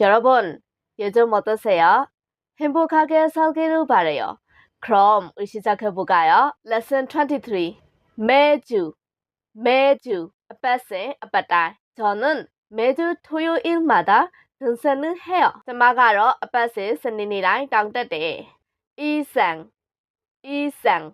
여러분, 요즘 어떠세요? 행복하게 살기를 바래요. 그럼 우리 시작해볼까요? Lesson 23. 매주, 매주, 아빠생, 아빠딸. 저는 매주 토요일마다 등산을 해요. ကျွန်မကတော့အပတ်စဉ်စနေနေ့တိုင်းတောင်တက်တယ်။အီဆန်အီဆန်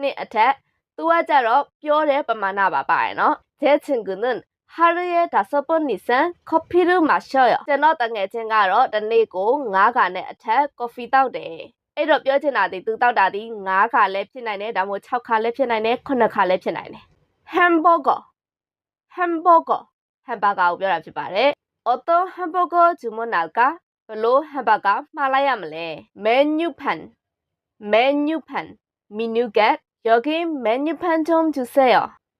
နှစ်အထက်သူကကြတော့ပြောတဲ့ပမာဏပါပါရဲ့နော်။제 친구는 하루에 다섯 번 이상 커피를 마셔요. ကျွန်တော်တငယ်ချင်းကတော့တစ်နေ့ကို9ခါနဲ့အထက်ကော်ဖီတောက်တယ်။အဲ့တော့ပြောချင်တာဒီသူတောက်တာဒီ9ခါလည်းဖြစ်နိုင်တယ်ဒါမှမဟုတ်6ခါလည်းဖြစ်နိုင်တယ်9ခါလည်းဖြစ်နိုင်တယ်။ hamburger hamburger hamburger ကိုပြောတာဖြစ်ပါတယ်။ 어떤 hamburger 주문할까? ဘလို့ hamburger မှားလိုက်ရမလဲ။ menu pan menu pan menu get 여기 menu pan 좀 주세요.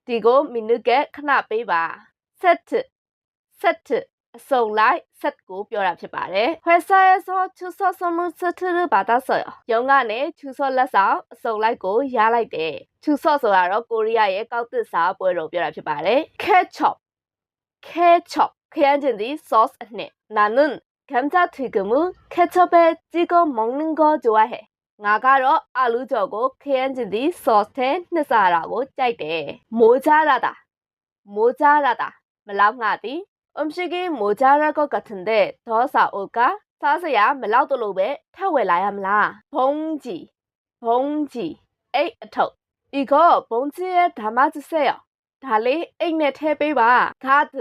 ဒီကို menu get ခဏပေးပါ။ set set အစုံလိုက် set ကိုပြောတာဖြစ်ပါတယ်။ 회사에서 추석 선물 세트를 받았어요. ရုံးကနေ 추석 လက်ဆောင်အစုံလိုက်ကိုရလိုက်တယ်။ 추석ဆိုတာတော့ကိုရီးယားရဲ့ကောက်သစ်စားပွဲတော်ပြောတာဖြစ်ပါတယ်။ ketchup ketchup ခရမ်းကျင်သည့် sauce အနှစ် 나는 감자튀김을 케첩에 찍어 먹는 거 좋아해. ငါကတော့အာလူးကြော်ကိုခရမ်းကျင်သည့် sauce ထဲနှစ်စားတာကိုကြိုက်တယ်။ 모자라다 모자라다 မလောက်ငါသည် 음식이 모자랄 것 같은데 더 사올까? စားစရာမလောက်တော့လို့ပဲထပ်ဝယ်လာရမလား 봉지 봉지 အိတ်အထုပ် 이거 봉지에 담아주세요 ဒါလေးအိတ်နဲ့ထည့်ပေးပါ 가드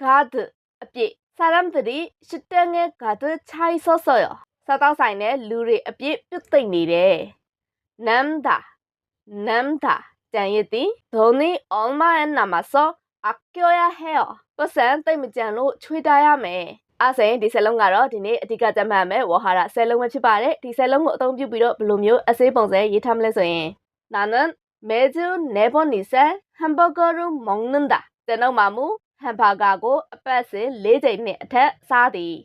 가드 အပြည့် 사람들이 식당에 가득 차 있었어요 စားတော့ဆိုင်နဲ့လူတွေအပြည့်ပြုတ်သိမ့်နေတယ် 남다 남다 ကြံရည်သည် 돈이 얼마에 남아서 အပြောရဟဲ့ပတ်စံတိတ်မကြံလို့ချွေတာရမယ်အဲ့ဆိုင်ဒီဆဲလုံးကတော့ဒီနေ့အဓိကကြမ်းမှတ်မယ်ဝဟာရဆဲလုံးပဲဖြစ်ပါတယ်ဒီဆဲလုံးကိုအသုံးပြုပြီးတော့ဘယ်လိုမျိုးအစေးပုံစံရေးထားမလဲဆိုရင်နာနန်မဲဂျူနေဘွန်နီဆဲဟမ်ဘာဂါရူမောင်နန်ဒါတဲ့နောက်မှာမူဟမ်ဘာဂါကိုအပတ်စဉ်၄ချိန်နဲ့အထက်စားသည်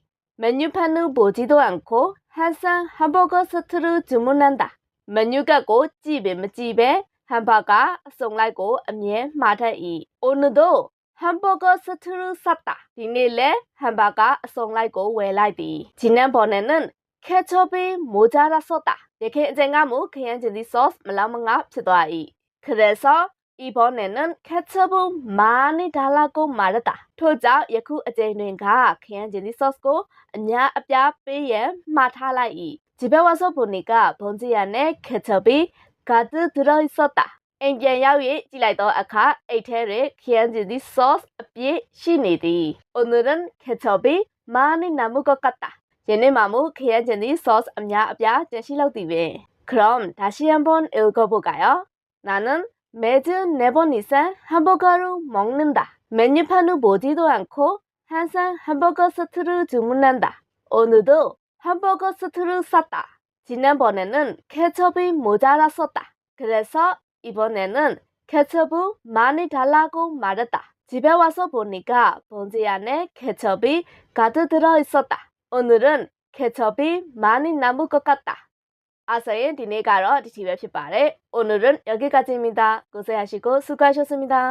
မနျူဖန်နူဘိုဂျီတိုအန်ကိုဟန်ဆန်ဟမ်ဘာဂါစထရူဂျူမွန်နန်ဒါမနျူကတ်ကိုကြည့်ပဲမကြည့်ပဲ ဟမ်ဘာဂါအစုံလိုက်ကိုအမြဲမှားတတ်၏အိုနဒိုဟမ်ဘောဂါစထရူစတ်တာဒီနေ့လဲဟမ်ဘာဂါအစုံလိုက်ကိုဝယ်လိုက်သည်ဂျီနန်ဘော်နန်နန်ခဲချိုပီမိုဂျာရာဆော့တာရခိုင်အကျဉ်းကမူခရမ်းချင်သည့် sauce မလောက်မငါဖြစ်သွား၏ခရဲဆော့ဤဘောနဲ့နန်ခက်ချဘူမာနီဒါလာကိုမာရတာထို့ကြောင့်ယခုအကြိမ်တွင်ကခရမ်းဂျင်ဒီ sauce ကိုအများအပြားပေးရန်မှားထားလိုက်၏ဂျီဘဲဝါဆော့ဘိုနီကဘွန်ဂျီယာနဲ့ခက်ချဘီ 가득 들어 있었다. အိမ်ပြန်ရောက်၍ကြည့်လိုက်တော့အခါအိတ်ထဲတွင်ခရမ်းကျင်သည့် sauce အပြည့်ရှိနေသည် 오늘은 케첩이 많이 남은 것 같다. ယနေ့မှမူခရမ်းကျင်သည့် sauce အများအပြားကျန်ရှိလောက်သည်ပင် 그럼 다시 한번 읽어볼까요? 나는 매주 네 번 이상 햄버거를 먹는다. 메뉴판을 보지도 않고 항상 햄버거 세트를 주문한다. 오늘도 햄버거 세트를 샀다. 지난번에는 케첩이 모자랐었다. 그래서 이번에는 케첩 많이 달라고 말했다. 집에 와서 보니까 봉지 안에 케첩이 가득 들어 있었다. 오늘은 케첩이 많이 남을 것 같다. 아서의 디네가로 디티웹 18에 오늘은 여기까지입니다. 고생하시고 수고하셨습니다.